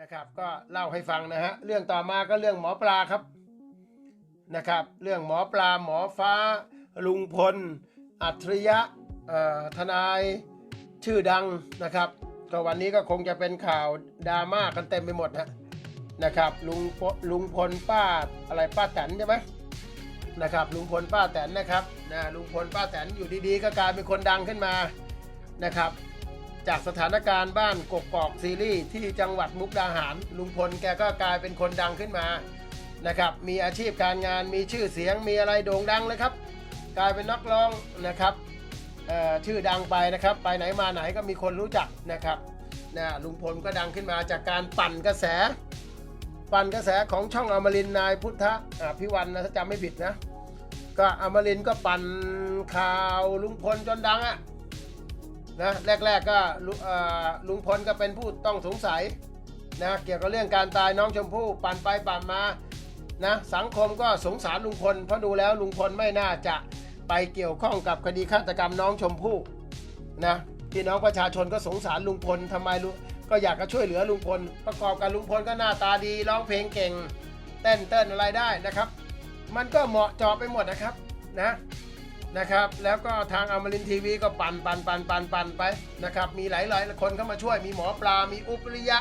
นะครับ ก็เล่าให้ฟังนะฮะเรื่องต่อมาก็เรื่องหมอปลาครับนะครับ เรื่องหมอปลาหมอฟ้า ลุงพล อัจฉริยะทนายชื่อดังนะครับก็วันนี้ก็คงจะเป็นข่าวดราม่ากันเต็มไปหมดฮะนะครับลุงลุงพลป้าอะไรป้าแตนใช่ไหมนะครับลุงพลป้าแตนนะครับนะลุงพลป้าแตนอยู่ดีๆ ก็กลายเป็นคนดังขึ้นมานะครับ จากสถานการณ์บ้านกกอกซีรีส์ที่จังหวัดมุกดาหาร ลุงพลแกก็กลายเป็นคนดังขึ้นมานะครับมีอาชีพการงานมีชื่อเสียงมีอะไรโด่งดังเลยครับ กลายเป็นนักร้องนะครับชื่อดังไปนะครับ ไปไหนมาไหนก็มีคนรู้จักนะครับนะลุงพลก็ดังขึ้นมาจากการปั่นกระแส ปั่นกระแสของช่องอมรินนายพุทธอ่าพิวันนะถ้าจำไม่ผิดนะ ก็อมรินก็ปั่นข่าวลุงพลจนดังอะ นะแรก ๆก็ลุงพลก็เป็นผู้ต้องสงสัยนะเกี่ยวกับเรื่องการตายน้องชมพู่ปั่นไปปั่นมานะสังคมก็สงสารลุงพลเพราะดูแล้วลุงพลไม่น่าจะไปเกี่ยวข้องกับคดีฆาตกรรมน้องชมพู่นะพี่น้องประชาชนก็สงสารลุงพลทำไมลุก็อยากจะช่วยเหลือลุงพล ประกอบกับลุงพลก็หน้าตาดีร้องเพลงเก่ง เต้นเต้นอะไรได้นะครับ มันก็เหมาะจาะไปหมดนะครับนะ นะครับ แล้วก็ทางอมรินทร์ทีวีก็ปั่นปั่นปั่นปั่นปั่นไปนะครับ มีหลายหลายคนเข้ามาช่วย มีหมอปลา มีอุปริยะ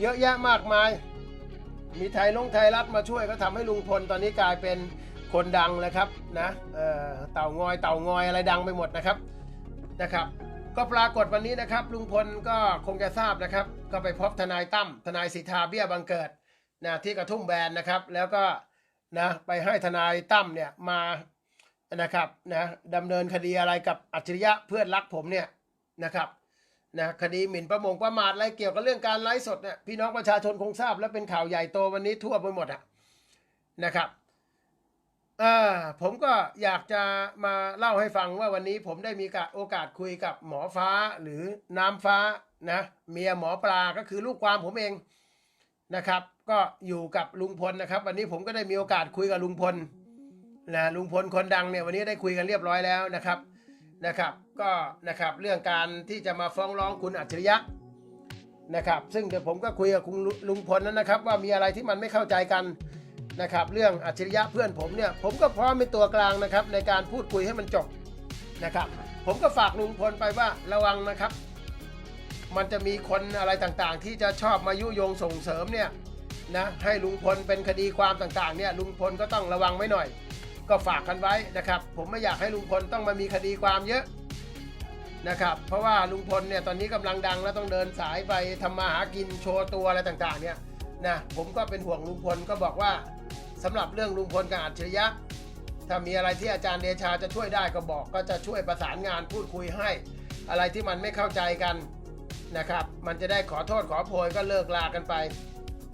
เยอะแยะมากมาย มีไทยลงไทยรัฐมาช่วยก็ทำให้ลุงพลตอนนี้กลายเป็นคนดังเลยครับนะเออเต่างอยเต่างอยอะไรดังไปหมดนะครับนะครับ ก็ปรากฏวันนี้นะครับ ลุงพลก็คงจะทราบนะครับ ก็ไปพบทนายตั้มทนายสิทธาเบี้ยบังเกิดนะที่กระทุ่มแบนนะครับ แล้วก็นะไปให้ทนายตั้มเนี่ยมา นะครับนะดำเนินคดีอะไรกับอัจฉริยะเพื่อนรักผมเนี่ยนะครับนะคดีหมิ่นประมงประมาทอะไรเกี่ยวกับเรื่องการไลฟ์สดเนี่ยพี่น้องประชาชนคงทราบและเป็นข่าวใหญ่โตวันนี้ทั่วไปหมดอะนะครับอ่าผมก็อยากจะมาเล่าให้ฟังว่าวันนี้ผมได้มีโอกาสคุยกับหมอฟ้าหรือน้ำฟ้านะเมียหมอปลาก็คือลูกความผมเองนะครับ ก็อยู่กับลุงพลนะครับ วันนี้ผมก็ได้มีโอกาสคุยกับลุงพล นะลุงพลคนดังเนี่ยวันนี้ได้คุยกันเรียบร้อยแล้วนะครับนะครับ ก็นะครับเรื่องการที่จะมาฟ้องร้องคุณอัจฉริยะนะครับ ซึ่งเดี๋ยวผมก็คุยกับคุณลุงพลนั้นนะครับ ว่ามีอะไรที่มันไม่เข้าใจกันนะครับ เรื่องอัจฉริยะเพื่อนผมเนี่ยผมก็พร้อมเป็นตัวกลางนะครับ ในการพูดคุยให้มันจบนะครับ ผมก็ฝากลุงพลไปว่าระวังนะครับ มันจะมีคนอะไรต่างๆ ที่จะชอบมายุยงส่งเสริมเนี่ยนะให้ลุงพลเป็นคดีความต่างๆเนี่ยลุงพลก็ต้องระวังไว้หน่อย ก็ฝากกันไว้นะครับ ผมไม่อยากให้ลุงพลต้องมามีคดีความเยอะนะครับ เพราะว่าลุงพลเนี่ยตอนนี้กำลังดังแล้วต้องเดินสายไปทำมาหากินโชว์ตัวอะไรต่างๆ เนี่ยนะผมก็เป็นห่วงลุงพลก็บอกว่าสำหรับเรื่องลุงพลกับอัจฉริยะ ถ้ามีอะไรที่อาจารย์เดชาจะช่วยได้ก็บอก ก็จะช่วยประสานงานพูดคุยให้ อะไรที่มันไม่เข้าใจกันนะครับ มันจะได้ขอโทษขอโพยก็เลิกลากันไป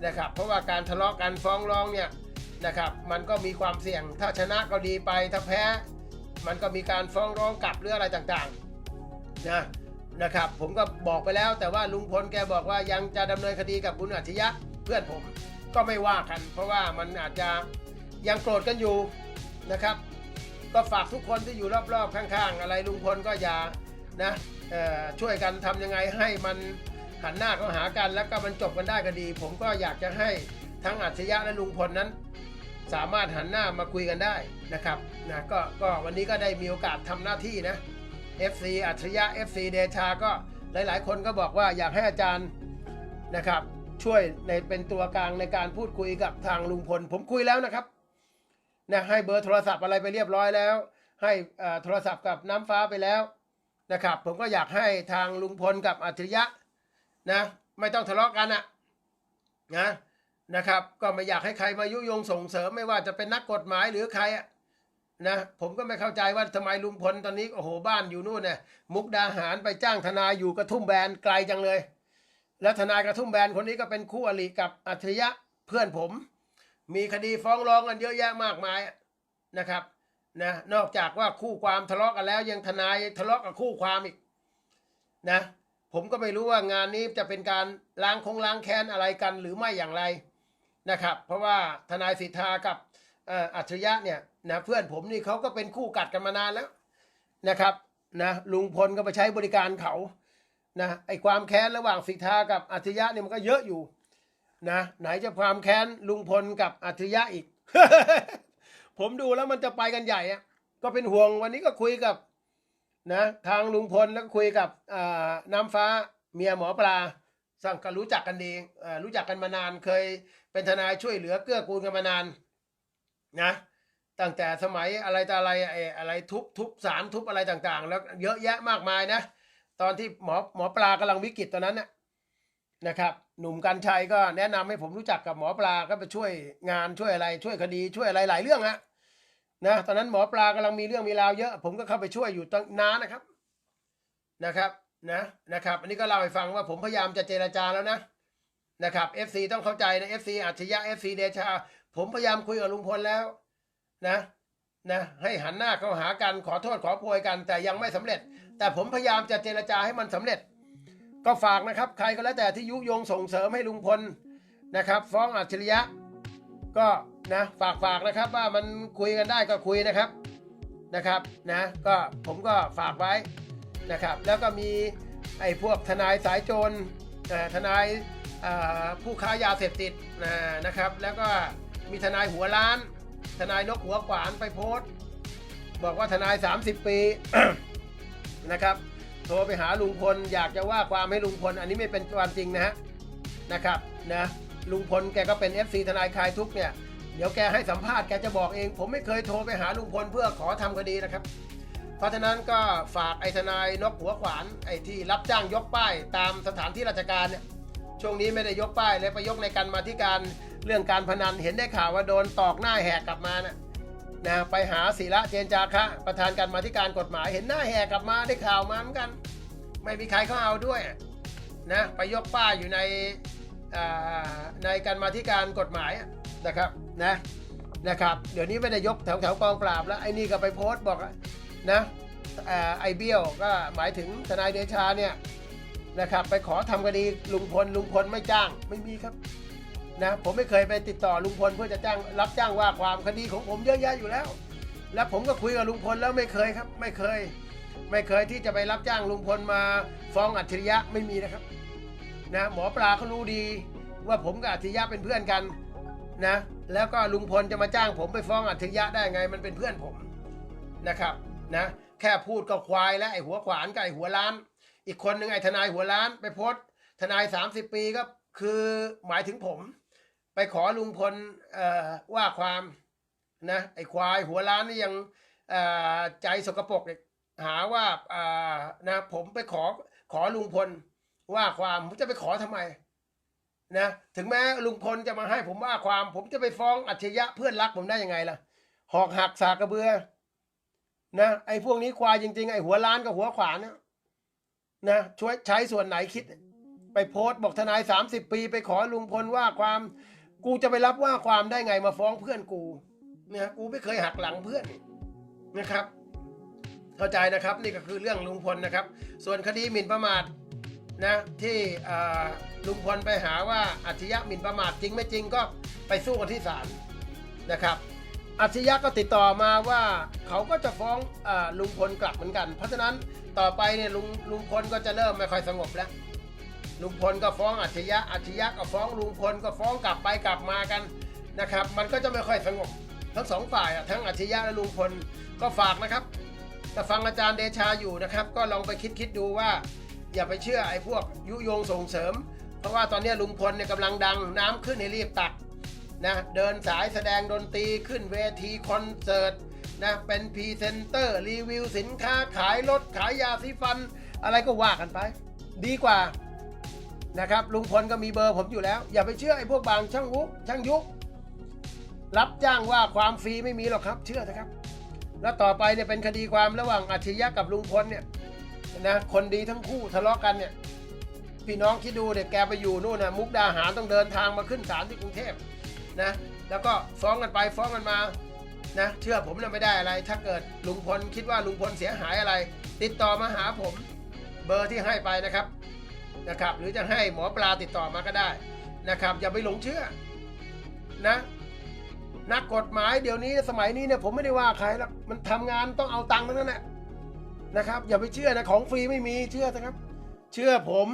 นะครับ เพราะว่าการทะเลาะกันฟ้องร้องเนี่ย นะครับ มันก็มีความเสี่ยง ถ้าชนะก็ดีไป ถ้าแพ้ มันก็มีการฟ้องร้องกลับหรืออะไรต่างๆนะนะครับ ผมก็บอกไปแล้ว แต่ว่าลุงพลแกบอกว่ายังจะดำเนินคดีกับคุณอัจฉริยะเพื่อนผมก็ไม่ว่ากัน เพราะว่ามันอาจจะยังโกรธกันอยู่นะครับ ก็ฝากทุกคนที่อยู่รอบๆข้างๆ อะไรลุงพลก็อย่านะช่วยกันทำยังไงให้มันหันหน้าเข้าหากัน แล้วก็มันจบกันได้ก็ดี ผมก็อยากจะให้ทั้งอัจฉริยะและลุงพลนั้น สามารถหันหน้ามาคุยกันได้นะครับนะก็ก็วันนี้ก็ได้มีโอกาสทำหน้าที่นะ FC อัจฉริยะ FC เดชาก็หลาย ๆ คนก็บอกว่าอยากให้อาจารย์นะครับช่วยในเป็นตัวกลางในการพูดคุยกับทางลุงพล ผมคุยแล้วนะครับนะให้เบอร์โทรศัพท์อะไรไปเรียบร้อยแล้ว ให้โทรศัพท์กับน้ำฟ้าไปแล้วนะครับ ผมก็อยากให้ทางลุงพลกับอัจฉริยะนะไม่ต้องทะเลาะกันอะนะ นะครับ ก็ไม่อยากให้ใครมายุยงส่งเสริมไม่ว่าจะเป็นนักกฎหมายหรือใครอะนะผมก็ไม่เข้าใจว่าทำไมลุงพลตอนนี้โอ้โหบ้านอยู่นู่นเนี่ยมุกดาหารไปจ้างทนายอยู่กระทุ่มแบนไกลจังเลย แล้วทนายกระทุ่มแบนคนนี้ก็เป็นคู่อริกับอัจฉริยะเพื่อนผม มีคดีฟ้องร้องกันเยอะแยะมากมายนะครับนะนอกจากว่าคู่ความทะเลาะกันแล้วยังทนายทะเลาะกับคู่ความอีกนะผมก็ไม่รู้ว่างานนี้จะเป็นการล้างคงล้างแค้นอะไรกันหรือไม่อย่างไร นะครับ เพราะว่าทนายสิทธากับอัจฉริยะเนี่ยนะเพื่อนผมนี่เขาก็เป็นคู่กัดกันมานานแล้วนะครับนะลุงพลก็ไปใช้บริการเขานะไอความแค้นระหว่างสิทธากับอัจฉริยะเนี่ยมันก็เยอะอยู่นะไหนจะความแค้นลุงพลกับอัจฉริยะอีก ผมดูแล้วมันจะไปกันใหญ่อะก็เป็นห่วงวันนี้ก็คุยกับนะทางลุงพลแล้วก็คุยกับน้ำฟ้าเมียหมอปลา สั่งก็รู้จักกันดีอ่ารู้จักกันมานานเคยเป็นทนายช่วยเหลือเกื้อกูลกันมานานนะ ตั้งแต่สมัยอะไรต่อะไรไอ้อะไรทุบทุบสารทุบอะไรต่างๆ แล้วเยอะแยะมากมายนะ ตอนที่หมอหมอปลากำลังวิกฤตตอนนั้นนะนะครับ หนุ่มกัญชัยก็แนะนำให้ผมรู้จักกับหมอปลาก็ไปช่วยงานช่วยอะไร ช่วยคดีช่วยอะไรหลายเรื่องฮะนะตอนนั้นหมอปลากำลังมีเรื่องมีราวเยอะ ผมก็เข้าไปช่วยอยู่ตั้งนานนะครับนะครับ นะนะครับ อันนี้ก็เล่าให้ฟังว่าผมพยายามจะเจรจาแล้วนะนะครับ FC ต้องเข้าใจนะ FC อัจฉริยะ FC เดชา ผมพยายามคุยกับลุงพลแล้วนะนะให้หันหน้าเข้าหากันขอโทษขอโพยกัน แต่ยังไม่สำเร็จ แต่ผมพยายามจะเจรจาให้มันสำเร็จ ก็ฝากนะครับ ใครก็แล้วแต่ที่ยุยงส่งเสริมให้ลุงพลนะครับ ฟ้องอัจฉริยะ ก็นะฝากฝากนะครับว่ามันคุยกันได้ก็คุยนะครับนะครับนะก็ผมก็ฝากไว้ นะครับ แล้วก็มีไอ้พวกทนายสายโจรทนายผู้ค้ายาเสพติดนะครับ แล้วก็มีทนายหัวล้าน ทนายนกหัวขวานไปโพสต์ บอกว่าทนาย 30 ปีนะครับโทรไปหาลุงพลอยากจะว่าความให้ลุงพล อันนี้ไม่เป็นความจริงนะฮะนะครับนะลุงพลแกก็เป็น FC ทนายคลายทุกเนี่ยเดี๋ยวแกให้สัมภาษณ์แกจะบอกเอง ผมไม่เคยโทรไปหาลุงพลเพื่อขอทำคดีนะครับ เพราะฉะนั้นก็ฝากไอ้ทนายนกหัวขวานไอ้ที่รับจ้างยกป้าย ตามสถานที่ราชการเนี่ยช่วงนี้ไม่ได้ยกป้ายเลยไปยกในการมาที่การเรื่องการพนันเห็นได้ข่าวว่าโดนตอกหน้าแหกกลับมานะนะไปหาศิระเจนจาคะ ประธานการมาที่การกฎหมาย เห็นหน้าแหกกลับมาได้ข่าวมาเหมือนกัน ไม่มีใครเขาเอาด้วยนะไปยกป้ายอยู่ในในการมาที่การกฎหมายนะครับนะนะครับ เดี๋ยวนี้ไม่ได้ยกแถวแถวกองปราบแล้วไอ้นี่ก็ไปโพสต์บอก นะไอเบี้ยวก็หมายถึงทนายเดชาเนี่ยนะครับไปขอทำคดีลุงพลลุงพลไม่จ้างไม่มีครับนะผมไม่เคยไปติดต่อลุงพลเพื่อจะจ้างรับจ้างว่าความคดีของผมเยอะแยะอยู่แล้ว แล้วผมก็คุยกับลุงพลแล้วไม่เคยครับ ไม่เคย ไม่เคยที่จะไปรับจ้างลุงพลมาฟ้องอัจฉริยะไม่มีนะครับนะหมอปลาเขารู้ดีว่าผมกับอัจฉริยะเป็นเพื่อนกันนะแล้วก็ลุงพลจะมาจ้างผมไปฟ้องอัจฉริยะได้ไงมันเป็นเพื่อนผมนะครับ นะ แค่พูดก็ควายแล้วไอ้หัวขวานกับไอ้หัวล้าน อีกคนหนึ่งไอ้ทนายหัวล้าน ไปโพสทนาย30ปีก็คือหมายถึงผม ไปขอลุงพลว่าความนะไอ้ควายหัวล้านนี่ยังใจสกปรกอีกหาว่านะผมไปขอขอลุงพลว่าความผมจะไปขอทำไมนะถึงแม้ลุงพลจะมาให้ผมว่าความ ผมจะไปฟ้องอัจฉริยะเพื่อนรักผมได้ยังไงล่ะ หอกหักสากระเบือ นะไอ้พวกนี้ควายจริง ๆ ไอ้หัวล้านกับหัวขวานนะนะช่วยใช้ส่วนไหนคิด ไปโพสต์บอกทนายสามสิบปี ไปขอลุงพลว่าความ กูจะไปรับว่าความได้ไงมาฟ้องเพื่อนกูเนี่ยกูไม่เคยหักหลังเพื่อนนะครับ เข้าใจนะครับนี่ก็คือเรื่องลุงพลนะครับ ส่วนคดีหมิ่นประมาทนะที่ลุงพลไปหาว่าอัจฉริยะหมิ่นประมาทจริงไม่จริงก็ไปสู้กันที่ศาลนะครับ อัจฉริยะก็ติดต่อมาว่าเขาก็จะฟ้องอลุงพลกลับเหมือนกัน เพราะฉะนั้นต่อไปเนี่ยลุงลุงพลก็จะเริ่มไม่ค่อยสงบแล้ว ลุงพลก็ฟ้องอัจฉริยะอัจฉริยะก็ฟ้องลุงพลก็ฟ้องกลับไปกลับมากันนะครับ มันก็จะไม่ค่อยสงบทั้งสองฝ่ายทั้งอัจฉริยะและลุงพลก็ฝากนะครับถ้าฟังอาจารย์เดชาอยู่นะครับ ก็ลองไปคิดคิดดูว่า อย่าไปเชื่อไอ้พวกยุยงส่งเสริม เพราะว่าตอนนี้ลุงพลเนี่ยกำลังดังน้ำขึ้นให้รีบตัก นะเดินสายแสดงดนตรีขึ้นเวทีคอนเสิร์ตนะเป็นพรีเซนเตอร์รีวิวสินค้าขายรถขายยาสีฟัน อะไรก็ว่ากันไป ดีกว่านะครับลุงพลก็มีเบอร์ผมอยู่แล้ว อย่าไปเชื่อไอ้พวกบางช่างวุกช่างยุกรับจ้างว่าความฟรีไม่มีหรอกครับ เชื่อเถอะครับ แล้วต่อไปเนี่ยเป็นคดีความระหว่างอัจฉริยะกับลุงพลเนี่ยนะคนดีทั้งคู่ทะเลาะกันเนี่ยพี่น้องคิดดูเด็กแกไปอยู่นู่นนะมุกดาหารต้องเดินทางมาขึ้นศาลที่กรุงเทพ นะ แล้วก็ฟ้องกันไปฟ้องกันมานะเชื่อผมนี่ยไม่ได้อะไร ถ้าเกิดลุงพลคิดว่าลุงพลเสียหายอะไร ติดต่อมาหาผมเบอร์ที่ให้ไปนะครับนะครับ หรือจะให้หมอปลาติดต่อมาก็ได้นะครับ อย่าไปหลงเชื่อนะนักกฎหมายเดี๋ยวนี้สมัยนี้เนี่ยผมไม่ได้ว่าใครแล้วมันทำงานต้องเอาตังค์ทั้งนั้นแหละนะครับ อย่าไปเชื่อนะของฟรีไม่มีเชื่อนะครับ เชื่อผม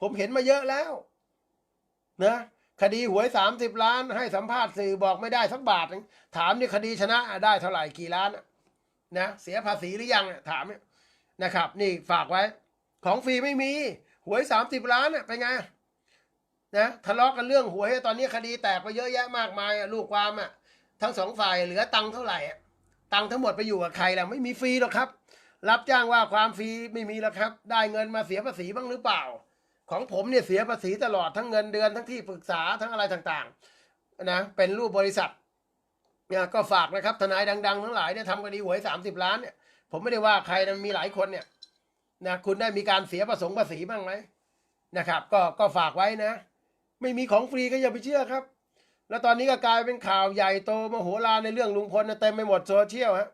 ผมเห็นมาเยอะแล้ว นะ คดีหวย 30 ล้าน ให้สัมภาษณ์สื่อบอกไม่ได้สักบาทหนึ่งถามนี่คดีชนะได้เท่าไหร่กี่ล้านนะเสียภาษีหรือยังถามเนี่ยนะครับ นี่ฝากไว้ ของฟรีไม่มี หวย 30 ล้านเป็นไงนะทะเลาะกันเรื่องหวยตอนนี้คดีแตกไปเยอะแยะมากมายลูกความอะทั้งสองฝ่ายเหลือตังค์เท่าไหร่ตังค์ทั้งหมดไปอยู่กับใครแล่ะไม่มีฟรีหรอกครับ รับจ้างว่าความฟรีไม่มีแล้วครับ ได้เงินมาเสียภาษีบ้างหรือเปล่า ของผมเนี่ยเสียภาษีตลอดทั้งเงินเดือนทั้งที่ปรึกษาทั้งอะไรต่างๆนะเป็นรูปบริษัทเนี่ยก็ฝากนะครับทนายดัง ๆ ทั้งหลายเนี่ยทำคดีหวยสามสิบล้านเนี่ยผมไม่ได้ว่าใครนะมีหลายคนเนี่ยนะคุณได้มีการเสียประสงค์ภาษีบ้างไหมนะครับ ก็ก็ฝากไว้นะ ไม่มีของฟรีก็อย่าไปเชื่อครับ แล้วตอนนี้ก็กลายเป็นข่าวใหญ่โตมโหฬารในเรื่องลุงพลเต็มไปหมดโซเชียลฮะ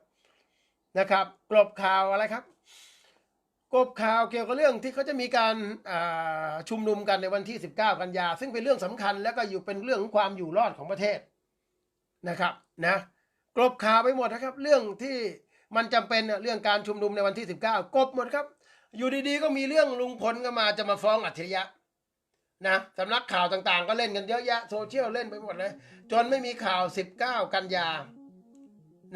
นะครับกลบข่าวอะไรครับ กบข่าวเกี่ยวกับเรื่องที่เขาจะมีการาชุมนุมกันในวันที่ 19 กันยา ซึ่งเป็นเรื่องสำคัญแล้วก็อยู่เป็นเรื่องของความอยู่รอดของประเทศนะครับนะกลบข่าวไปหมดนะครับ เรื่องที่มันจำเป็นเรื่องการชุมนุมในวันที่ 19 กบหมดครับ อยู่ดีๆก็มีเรื่องลุงพลก็มาจะมาฟ้องอัจฉริยะนะสำนักข่าวต่างๆ ก็เล่นกันเยอะแยะโซเชียลเล่นไปหมดเลยจนไม่มีข่าว 19 กันยา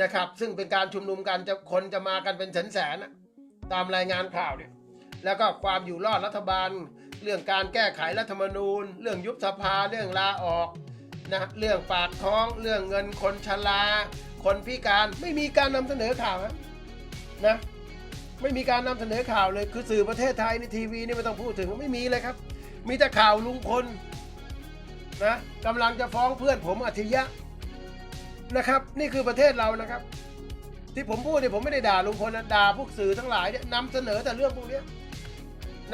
นะครับ ซึ่งเป็นการชุมนุมกันจะคนจะมากันเป็นแสนๆนะ ตามรายงานข่าวเนี่ยแล้วก็ความอยู่รอดรัฐบาล เรื่องการแก้ไขรัฐธรรมนูญ เรื่องยุบสภาเรื่องลาออกนะเรื่องปากท้อง เรื่องเงินคนชราคนพิการไม่มีการนำเสนอข่าวนะไม่มีการนำเสนอข่าวเลยคือสื่อประเทศไทยในทีวีนี่ไม่ต้องพูดถึงไม่มีเลยครับ มีแต่ข่าวลุงพลนะกำลังจะฟ้องเพื่อนผมอัจฉริยะนะครับ นี่คือประเทศเรานะครับ ที่ผมพูดเนี่ยผมไม่ได้ด่าลุงพลนะด่าพวกสื่อทั้งหลายเนี่ยนำเสนอแต่เรื่องพวกเนี้ย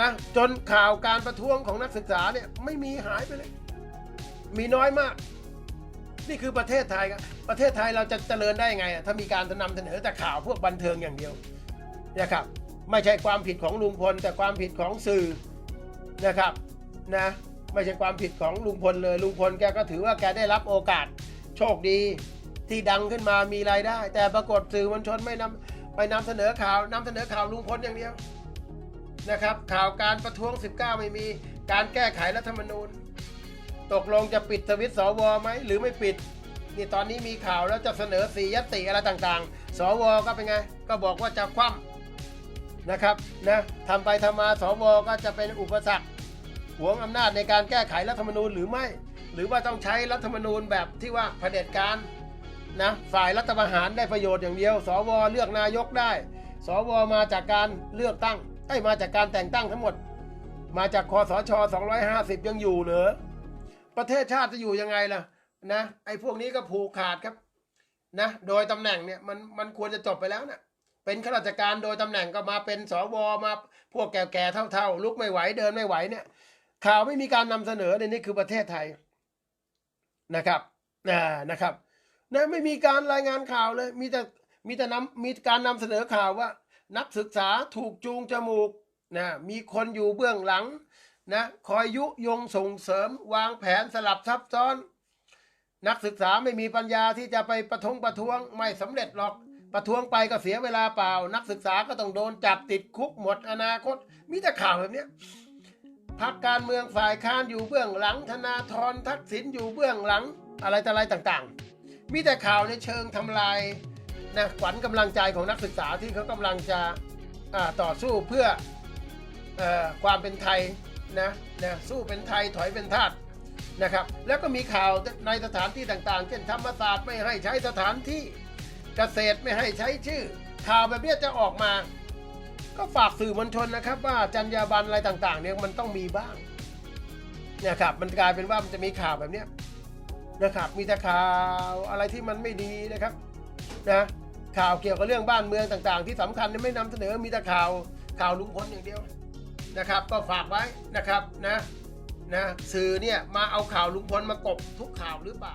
นะจนข่าวการประท้วงของนักศึกษาเนี่ยไม่มีหายไปเลย มีน้อยมาก นี่คือประเทศไทยครับประเทศไทยเราจะเจริญได้ยังไงอะถ้ามีการนำเสนอแต่ข่าวพวกบันเทิงอย่างเดียวนะครับ ไม่ใช่ความผิดของลุงพล แต่ความผิดของสื่อนะครับนะไม่ใช่ความผิดของลุงพลเลยลุงพลแกก็ถือว่าแกได้รับโอกาสโชคดี ที่ดังขึ้นมามีรายได้ แต่ปรากฏสื่อมวลชนไม่นำไปนำเสนอข่าวนำเสนอข่าวลุงพลอย่างเดียวนะครับ ข่าวการประท้วง 19 ไม่มีการแก้ไขรัฐธรรมนูญ ตกลงจะปิดสวิตช์สวไหมหรือไม่ปิดนี่ตอนนี้มีข่าวแล้วจะเสนอสียติอะไรต่างๆ สวก็เป็นไง ก็บอกว่าจะคว่ำนะครับนะทำไปทำมาสวก็จะเป็นอุปสรรคหวงอำนาจในการแก้ไขรัฐธรรมนูญหรือไม่ หรือว่าต้องใช้รัฐธรรมนูญแบบที่ว่าเผด็จการ นะฝ่ายรัฐประหารได้ประโยชน์อย่างเดียว สวเลือกนายกได้ สวมาจากการเลือกตั้งไอ้มาจากการแต่งตั้งทั้งหมด มาจากคอสช 250 ยังอยู่เหรอประเทศชาติจะอยู่ยังไงล่ะนะไอ้พวกนี้ก็ผูกขาดครับนะโดยตำแหน่งเนี่ยมันมันควรจะจบไปแล้วนะเป็นข้าราชการโดยตำแหน่งก็มาเป็นสวมาพวกแก่ๆเท่าๆ ลุกไม่ไหวเดินไม่ไหวเนี่ย ข่าวไม่มีการนำเสนอในนี่คือประเทศไทยนะครับอ่านะครับ นะไม่มีการรายงานข่าวเลย มีแต่มีแต่นำมีการนำเสนอข่าวว่า นักศึกษาถูกจูงจมูกนะมีคนอยู่เบื้องหลังนะคอยยุยงส่งเสริมวางแผนสลับซับซ้อน นักศึกษาไม่มีปัญญาที่จะไปประท้วงประท้วงไม่สำเร็จหรอกประท้วงไปก็เสียเวลาเปล่า นักศึกษาก็ต้องโดนจับติดคุกหมดอนาคต มีแต่ข่าวแบบนี้พักการเมืองฝ่ายค้านอยู่เบื้องหลัง ธนาธรทักษิณอยู่เบื้องหลัง อะไรต่ออะไรต่างๆ มีแต่ข่าวในเชิงทำลายนะขวัญกำลังใจของนักศึกษาที่เขากำลังจะต่อสู้เพื่ออความเป็นไทยนะนะสู้เป็นไทยถอยเป็นทาสนะครับ แล้วก็มีข่าวในสถานที่ต่างๆ เช่นธรรมศาสตร์ไม่ให้ใช้สถานที่เกษตรไม่ให้ใช้ชื่อ ข่าวแบบนี้จะออกมา ก็ฝากสื่อมวลชนนะครับ ว่าจรรยาบรรณอะไรต่างๆเนี่ยมันต้องมีบ้างเนี่ยครับมันกลายเป็นว่ามันจะมีข่าวแบบเนี้ย นะครับ มีแต่ข่าวอะไรที่มันไม่ดีนะครับนะข่าวเกี่ยวกับเรื่องบ้านเมืองต่างๆ ที่สำคัญไม่นำเสนอมีแต่ข่าวข่าวลุงพลอย่างเดียวนะครับ ก็ฝากไว้นะครับนะนะสื่อเนี่ยมาเอาข่าวลุงพลมากบทุกข่าวหรือเปล่า